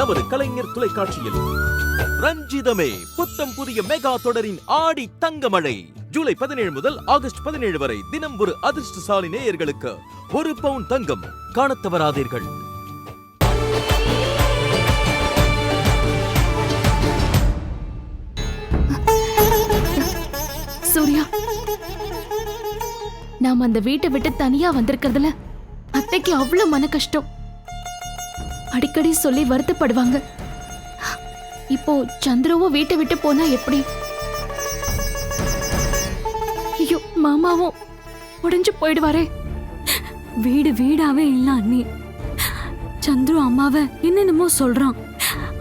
நமது கலைஞர் தொலைக்காட்சியில். ரஞ்சிதமே புத்தம் புதிய மெகா தொடரின் ஆடி தங்கமழை. ஜூலை பதினேழு முதல் ஆகஸ்ட் பதினேழு வரை தினம் ஒரு அதிர்ஷ்டசாலி நேயர்களுக்கு ஒரு பவுன் தங்கம் காணத்தவராதீர்கள் சூர்யா நாம் அந்த வீட்டை விட்டு தனியா வந்திருக்கிறதுல? அத்தைக்கு அவ்வளவு மன கஷ்டம். அடிக்கடி சொல்லி வருத்தப்படுவாங்க. இப்போ சந்திரவும் வீட்டை விட்டு போனா எப்படி? ஐயோ மாமாவும் உடைஞ்சு போயிடுவாரே. வீடு வீடாவே இல்ல அண்ணி. சந்துரு அம்மாவை என்னென்னமோ சொல்றான்.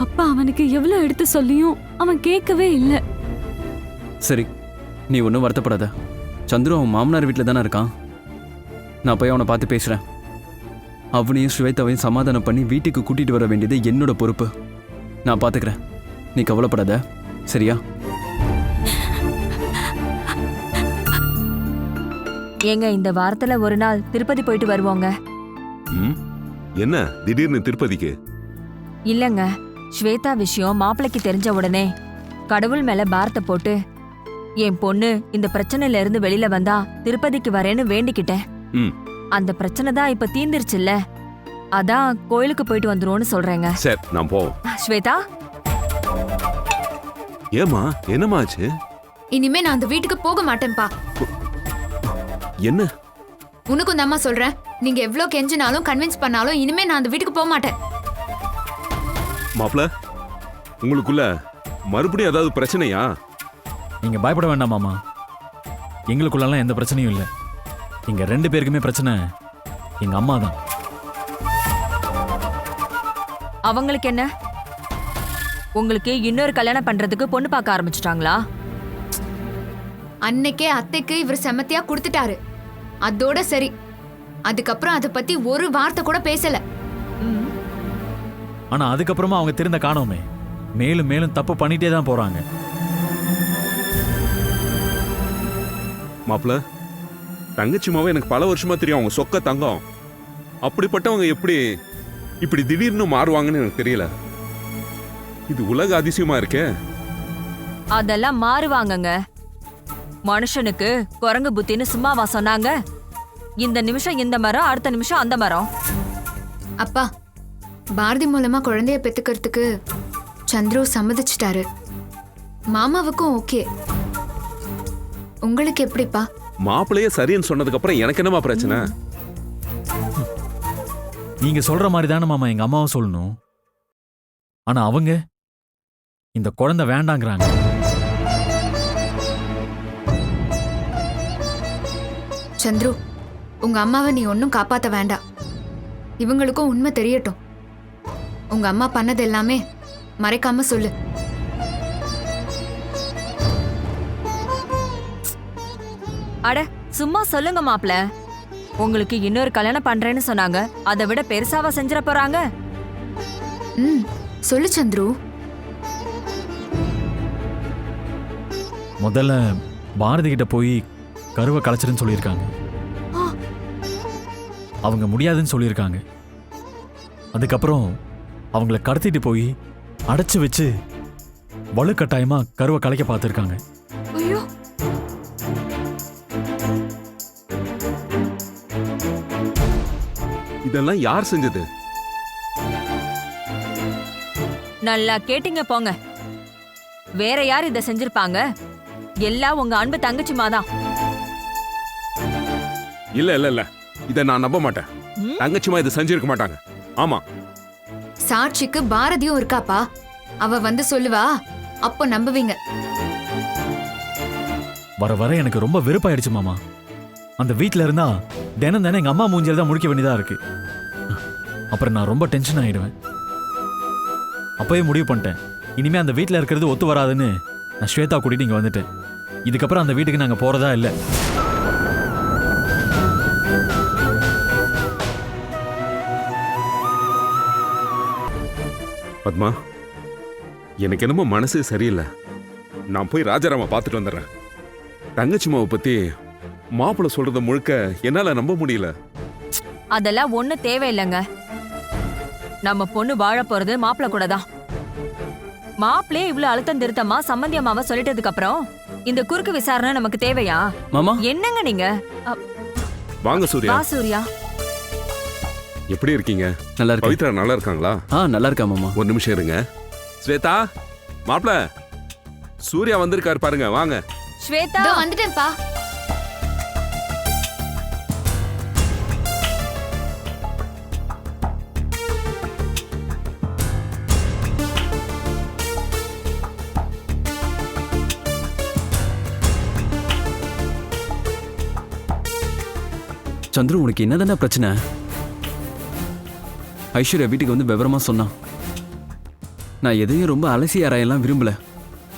அப்பா அவனுக்கு எவ்வளவு எடுத்து சொல்லியும் அவன் கேட்கவே இல்லை. சரி நீ ஒன்றும் வருத்தப்படாத. சந்துரு அவன் மாமனார் வீட்டில் தானே இருக்கான். நான் போய் அவனை பார்த்து பேசுகிறேன் அவனையும் ஸ்வேதாவையும் சமாதானம் பண்ணி வீட்டுக்கு கூட்டிகிட்டு வர வேண்டியது என்னோட பொறுப்பு. நான் பார்த்துக்கிறேன் நீ கவலைப்படாத. சரியா? ஏங்க இந்த வாரத்துல ஒரு நாள் திருப்பதி போயிட்டு வருவோங்க. ம்? என்ன? திடீர்னு திருப்பதிக்கு? இல்லங்க. ஸ்வேதா விஷயம் மாப்பிளைக்கு தெரிஞ்ச உடனே கடவுள் மேல பாரத்தை போட்டு என் பொண்ணு இந்த பிரச்சனையில இருந்து வெளியில வந்தா திருப்பதிக்கு வரேன்னு வேண்டிக்கிட்டேன். ம். அந்த பிரச்சனை தான் இப்ப தீந்துருச்சுல்ல அதான் கோயிலுக்கு போயிட்டு வந்துருவோம்னு சொல்றேங்க. சரி நான் போவோம். ஸ்வேதா? ஏமா என்னம்மா ஆச்சு? இனிமே நான் அந்த வீட்டுக்கு போக மாட்டேன்ப்பா. என்ன? உனக்கும் இந்த அம்மா சொல்றேன். நீங்க எவ்வளவு கெஞ்சினாலும் கன்வின்ஸ் பண்ணாலும் இனிமே நான் அந்த வீட்டுக்கு போக மாட்டேன். மாப்ள உங்களுக்குள்ள மறுபடியும் ஏதாவது பிரச்சனையா? நீங்க பயப்பட வேண்டாம் மாமா. எங்களுக்குள்ளலாம் எந்த பிரச்சனையும் இல்லை. எங்க ரெண்டு பேருக்குமே பிரச்சனை. எங்க அம்மா தான். அவங்களுக்கு என்ன? உங்களுக்கு இன்னொரு கல்யாணம் பண்றதுக்கு பொண்ணு பார்க்க ஆரம்பிச்சிட்டாங்களா? அன்னைக்கே அத்தைக்கு இவர் செமத்தியா கொடுத்துட்டாரு. அதோட சரி. அதுக்கப்புறம் அதை பத்தி ஒரு வார்த்தை கூட பேசல. ஆனா அதுக்கப்புறமா அவங்க திருந்த காணோமே. மேலும் மேலும் தப்பு பண்ணிட்டே தான் போறாங்க. மாப்ள தங்கச்சிமாவே எனக்கு பல வருஷமா தெரியும். அவங்க சொக்க தங்கம். அப்படிப்பட்டவங்க எப்படி இப்படி திடீர்னு மாறுவாங்கன்னு எனக்கு தெரியல. இது உலக அதிசயமா இருக்கே. அதெல்லாம் மாறுவாங்கங்க. மனுஷனுக்கு குரங்கு புத்தின்னு சும்மாவா சொன்னாங்க. இந்த நிமிஷம் இந்த மரம் அடுத்த நிமிஷம் அந்த மரம். அப்பா பாரதி மூலமா குழந்தைய பெத்துக்கிறதுக்கு சந்துரு சம்மதிச்சிட்டாரு. மாமாவுக்கும் ஓகே. உங்களுக்கு எப்படிப்பா? மாப்பிள்ளையே சரின்னு சொன்னதுக்கு அப்புறம் எனக்கு என்னமா பிரச்சனை? நீங்க சொல்ற மாதிரி தானே மாமா எங்க அம்மாவும் சொல்லணும். ஆனா அவங்க இந்த குழந்தை வேண்டாங்கிறாங்க. சந்துரு உங்க அம்மாவை நீ ஒன்னும் காப்பாத்த வேண்டாம். இவங்களுக்கும் உண்மை தெரியட்டும். உங்க அம்மா பண்ணது எல்லாமே மறைக்காம சொல்லு. அட சும்மா சொல்லுங்க மாப்ள. உங்களுக்கு இன்னொரு கல்யாணம் பண்றேன்னு சொன்னாங்க. அதை விட பெருசாவா செஞ்சிட போறாங்க? ம் சொல்லு சந்துரு. முதல்ல பாரதி கிட்ட போய் கருவை கலைச்சிருன்னு சொல்லியிருக்காங்க. அவங்க முடியாதுன்னு சொல்லியிருக்காங்க. அதுக்கப்புறம் அவங்கள கடத்திட்டு போய் அடைச்சு வச்சு வலுக்கட்டாயமா கருவை கலைக்க பார்த்துருக்காங்க. இதெல்லாம் யார் செஞ்சது? நல்லா கேட்டீங்க போங்க. வேற யார் இதை செஞ்சிருப்பாங்க? எல்லாம் உங்க அன்பு தங்கச்சிமாதான் இல்ல இல்ல இல்ல. இதை நான் நம்ப மாட்டேன்? தங்கச்சிமா இதை செஞ்சிருக்க மாட்டாங்க. ஆமா. சாட்சிக்கு பாரதியும் இருக்காப்பா. அவ வந்து சொல்லுவா அப்போ நம்புவீங்க. வர வர எனக்கு ரொம்ப வெறுப்பாயிடுச்சு மாமா. அந்த வீட்டில் இருந்தா தினம் தினம் எங்கள் அம்மா மூஞ்சியில் தான் முடிக்க வேண்டியதாக இருக்கு. அப்புறம் நான் ரொம்ப டென்ஷன் ஆகிடுவேன் அப்பவே முடிவு பண்ணிட்டேன். இனிமேல் அந்த வீட்டில் இருக்கிறது ஒத்து வராதுன்னு நான் ஸ்வேதா கூட்டிகிட்டு இங்கே வந்துட்டேன். இதுக்கப்புறம் அந்த வீட்டுக்கு நாங்கள் போகிறதா இல்லை. பத்மா எனக்கு என்னமோ மனசு சரியில்லை. நான் போய் ராஜாராம பார்த்துட்டு வந்துடுறேன். தங்கச்சிமாவை பற்றி மாப்பிள்ளை சொல்றத முழுக்க என்னால நம்ப முடியல. அதெல்லாம் ஒண்ணு தேவையில்லைங்க. நம்ம பொண்ணு வாழ போறது மாப்பிள கூட தான் மாப்பிளே இவ்வளவு அழுத்தம் திருத்தமா சம்மந்தி அம்மாவை சொல்லிட்டதுக்கு அப்புறம் இந்த குறுக்கு விசாரணை நமக்கு தேவையா? மாமா? என்னங்க நீங்க? அ, வாங்க சூர்யா. வா சூர்யா. எப்படி இருக்கீங்க? நல்லா இருக்கு பவித்ரா நல்லா இருக்காங்களா? ஆ நல்லா இருக்கா மாமா. ஒரு நிமிஷம் இருங்க. ஸ்வேதா மாப்ள சூர்யா வந்திருக்காரு பாருங்க வாங்க. ஸ்வேதா. இதோ வந்துட்டேன்ப்பா. சந்துரு உனக்கு என்னதானே பிரச்சனை? ஐஸ்வர்யா வீட்டுக்கு வந்து விவரமா சொன்னான் நான் எதையும் ரொம்ப அலசி ஆராயெல்லாம் விரும்பல.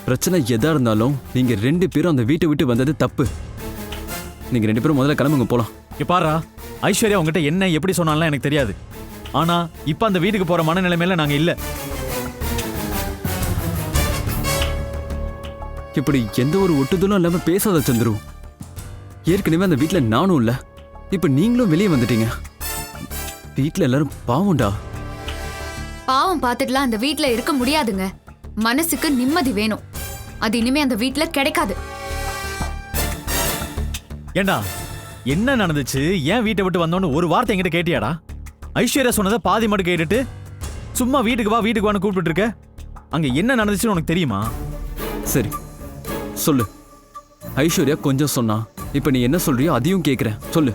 பிரச்சனை எதா இருந்தாலும் நீங்க ரெண்டு பேரும் அந்த வீட்டை விட்டு வந்தது தப்பு. நீங்க ரெண்டு பேரும் முதல்ல கிளம்புங்க போலாம். இங்க பாரா ஐஸ்வர்யா உங்ககிட்ட என்ன எப்படி சொன்னாலும் எனக்கு தெரியாது. ஆனா இப்ப அந்த வீட்டுக்கு போற மனநிலைமையில நாங்க இல்ல. இப்படி எந்த ஒரு ஒட்டுதலும் இல்லாம பேசாத சந்துரு. ஏற்கனவே அந்த வீட்ல நானும் இல்ல. இப்ப நீங்களும் வெளியே வந்துட்டீங்க. வீட்ல எல்லாரும் பாவம்டா. பாவம் பார்த்துட்டுலாம் அந்த வீட்ல இருக்க முடியாதுங்க. மனசுக்கு நிம்மதி வேணும். அது இனிமே அந்த வீட்ல கிடைக்காது. ஏண்டா என்ன நடந்துச்சு? ஏன் வீட்டை விட்டு வந்தோன்னு ஒரு வார்த்தை என்கிட்ட கேட்டியாடா? ஐஸ்வர்யா சொன்னதை பாதி மட்டும் கேட்டுட்டு சும்மா வீட்டுக்கு வா வீட்டுக்கு வான்னு கூப்பிட்டு இருக்க. அங்க என்ன நடந்துச்சுன்னு உனக்கு தெரியுமா? சரி சொல்லு. ஐஸ்வர்யா கொஞ்சம் சொன்னா. இப்ப நீ என்ன சொல்றியோ அதையும் கேக்குறேன். சொல்லு.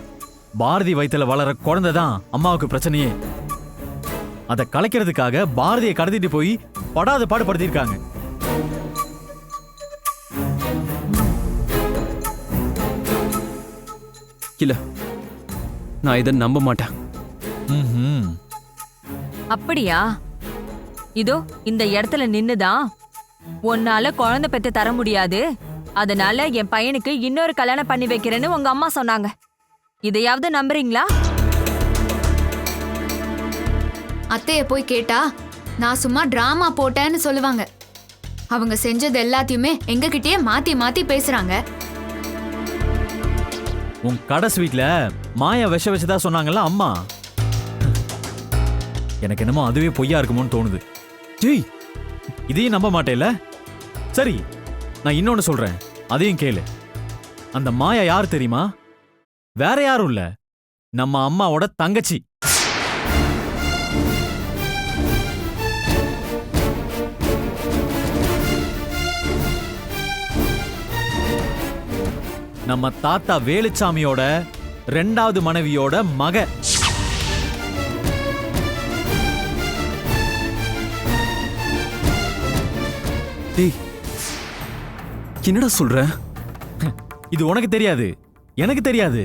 பாரதி வயித்துல வளர குழந்தை தான் அம்மாவுக்கு பிரச்சனையே. அதை கலைக்கிறதுக்காக பாரதியை கடத்திட்டு போய் படாத பாடுபடுத்தியிருக்காங்க. இல்ல நான் இதை நம்ப மாட்டேன். ம்ஹும். அப்படியா? இதோ இந்த இடத்துல நின்னுதான். உன்னால குழந்தை பெத்து தர முடியாது. அதனால என் பையனுக்கு இன்னொரு கல்யாணம் பண்ணி வைக்கிறேன்னு உங்க அம்மா சொன்னாங்க. இதையாவது நம்புறீங்களா? அத்தைய போய் கேட்டா நான் சும்மா டிராமா போட்டேன்னு சொல்லுவாங்க. அவங்க செஞ்சது எல்லாத்தையுமே எங்ககிட்டயே மாத்தி மாத்தி பேசுறாங்க. உன் கடைசி வீட்ல மாயா விஷ வச்சதா சொன்னாங்கல்ல அம்மா? எனக்கு என்னமோ அதுவே பொய்யா இருக்குமோன்னு தோணுது. ஜெய்! இதையும் நம்ப மாட்டேல சரி நான் இன்னொன்னு சொல்றேன். அதையும் கேளு. அந்த மாயா யார் தெரியுமா? வேற யாரும் இல்ல. நம்ம அம்மாவோட தங்கச்சி. நம்ம தாத்தா வேலுச்சாமியோட ரெண்டாவது மனைவியோட மக. டேய் என்னடா சொல்ற? இது உனக்கு தெரியாது. எனக்கு தெரியாது.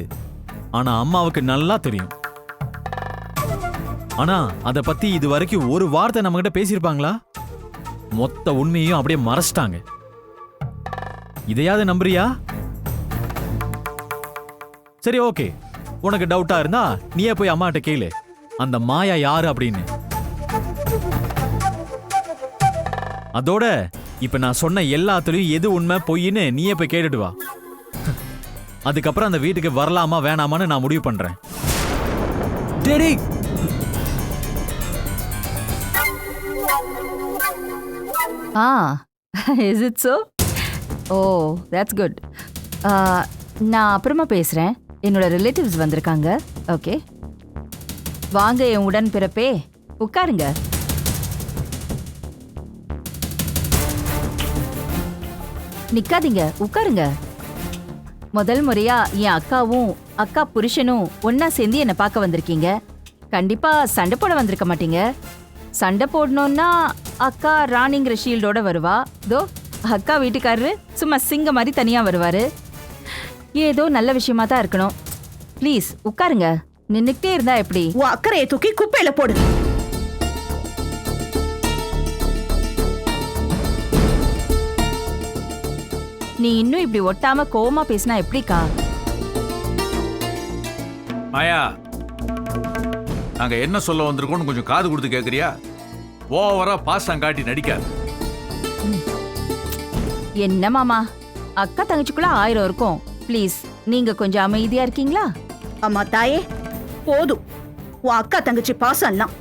ஆனா அம்மாவுக்கு நல்லா தெரியும். ஆனா அத பத்தி இது வரைக்கும் ஒரு வார்த்தை நம்ம கிட்ட பேசியிருப்பாங்களா? மொத்த உண்மையையும் அப்படியே மறைச்சிட்டாங்க. இதையாவது நம்புறியா? சரி ஓகே. உனக்கு டவுட்டா இருந்தா நீயே போய் அம்மாட்ட கேளு. அந்த மாயா யாரு அப்படின்னு. அதோட இப்ப நான் சொன்ன எல்லாத்துலயும் எது உண்மை பொய்ன்னு நீயே போய் கேட்டுட்டு வா. அதுக்கப்புறம் அந்த வீட்டுக்கு வரலாமா வேணாமான்னு நான் முடிவு பண்றேன். டேய் ஆ is it so oh that's good நான் அப்புறமா பேசுகிறேன் என்னோட ரிலேட்டிவ்ஸ் வந்திருக்காங்க. ஓகே வாங்க என் உடன் பிறப்பே உட்காருங்க. நிக்காதீங்க உட்காருங்க. முதல் முறையா என் அக்காவும் அக்கா புருஷனும் ஒன்னா சேர்ந்து என்னை பார்க்க வந்திருக்கீங்க. கண்டிப்பா சண்டை போட வந்திருக்க மாட்டீங்க. சண்டை போடணும்னா அக்கா ராணிங்கிற ஷீல்டோட வருவா. தோ அக்கா வீட்டுக்காரரு சும்மா சிங்க மாதிரி தனியா வருவாரு. ஏதோ நல்ல விஷயமா தான் இருக்கணும். ப்ளீஸ் உட்காருங்க. நின்னுக்கிட்டே இருந்தா எப்படி? உன் அக்கறையை தூக்கி குப்பையில போடு. நீ இன்னும் இப்படி ஒட்டாம கோவமா பேசினா எப்படிக்கா? மாயா நாங்க என்ன சொல்ல வந்திருக்கோம்னு கொஞ்சம் காது கொடுத்து கேக்குறியா? ஓவரா பாசம் காட்டி நடிக்காது. என்ன மாமா அக்கா தங்கச்சிக்குள்ள ஆயிரம் இருக்கும். ப்ளீஸ் நீங்க கொஞ்சம் அமைதியா இருக்கீங்களா? அம்மா தாயே போதும். உன் அக்கா தங்கச்சி பாசம்லாம்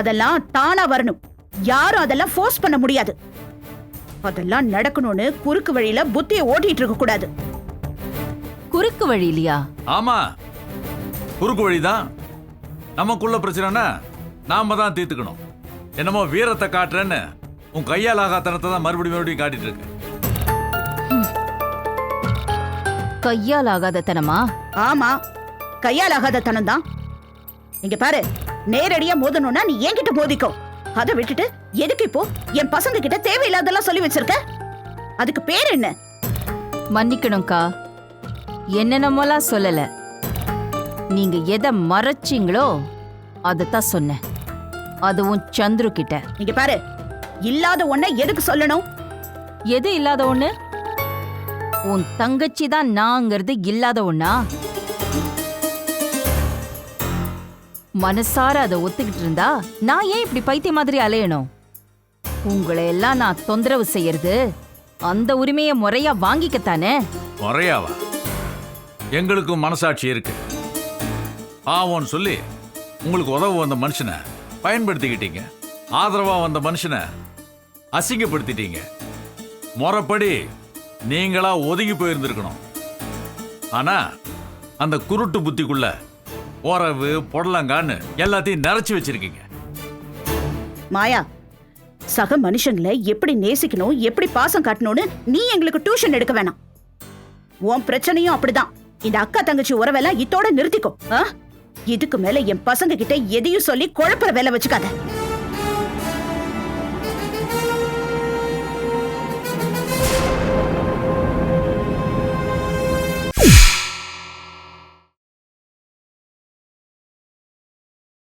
அதெல்லாம் தானா வரணும். யாரும் அதெல்லாம் ஃபோர்ஸ் பண்ண முடியாது. அதெல்லாம் நடக்கணும்னு குறுக்கு வழியில புத்தியை ஓட்டிட்டு இருக்க கூடாது. குறுக்கு வழி இல்லையா? ஆமா. குறுக்கு வழிதான். நமக்குள்ள பிரச்சனைனா நாம தான் தீர்த்துக்கணும். என்னமோ வீரத்தை காட்டுறேன்னு உன் கையால் ஆகாத்தனத்தை தான் மறுபடியும் மறுபடியும் காட்டிட்டு இருக்கு. கையால் ஆகாத தனமா ஆமா. கையால் ஆகாத தனம் தான் இங்க பாரு நேரடியா மோதணும்னா நீ என்கிட்ட மோதிக்கோ. அதை விட்டுட்டு எதுக்கு இப்போ? என் பசங்க கிட்ட தேவையில்லாதெல்லாம் சொல்லி வச்சிருக்க? அதுக்கு பேர் என்ன? மன்னிக்கணும்க்கா என்னென்னமோலாம் சொல்லல. நீங்க எதை மறைச்சீங்களோ அதைத்தான் சொன்னேன். அதுவும் சந்துரு கிட்ட. இங்க பாரு. இல்லாத ஒன்ன எதுக்கு சொல்லணும்? எது இல்லாத ஒண்ணு உன் தங்கச்சி தான் நாங்கிறது இல்லாத ஒண்ணா? மனசார அதை ஒத்துக்கிட்டு இருந்தா நான் ஏன் இப்படி பைத்திய மாதிரி அலையணும்? உங்களை எல்லாம் நான் தொந்தரவு செய்யறது அந்த உரிமையை முறையா வாங்கிக்கத்தானே? முறையாவா? எங்களுக்கும் மனசாட்சி இருக்கு. ஆவோன்னு சொல்லி உங்களுக்கு உதவு வந்த மனுஷனை பயன்படுத்திக்கிட்டீங்க. ஆதரவா வந்த மனுஷனை அசிங்கப்படுத்திட்டீங்க. முறைப்படி நீங்களா ஒதுங்கி போயிருந்திருக்கணும். ஆனா அந்த குருட்டு புத்திக்குள்ள உறவு பொடலங்கான்னு எல்லாத்தையும் நிறைச்சு வச்சிருக்கீங்க. மாயா சக மனுஷங்களை எப்படி நேசிக்கணும் எப்படி பாசம் காட்டணும்னு நீ எங்களுக்கு டியூஷன் எடுக்க வேணாம். உன் பிரச்சனையும் அப்படிதான். இந்த அக்கா தங்கச்சி உறவெல்லாம் இதோட நிறுத்திக்கோ. ஆ? இதுக்கு மேல என் பசங்க கிட்ட எதையும் சொல்லி குழப்பற வேலை வச்சுக்காத.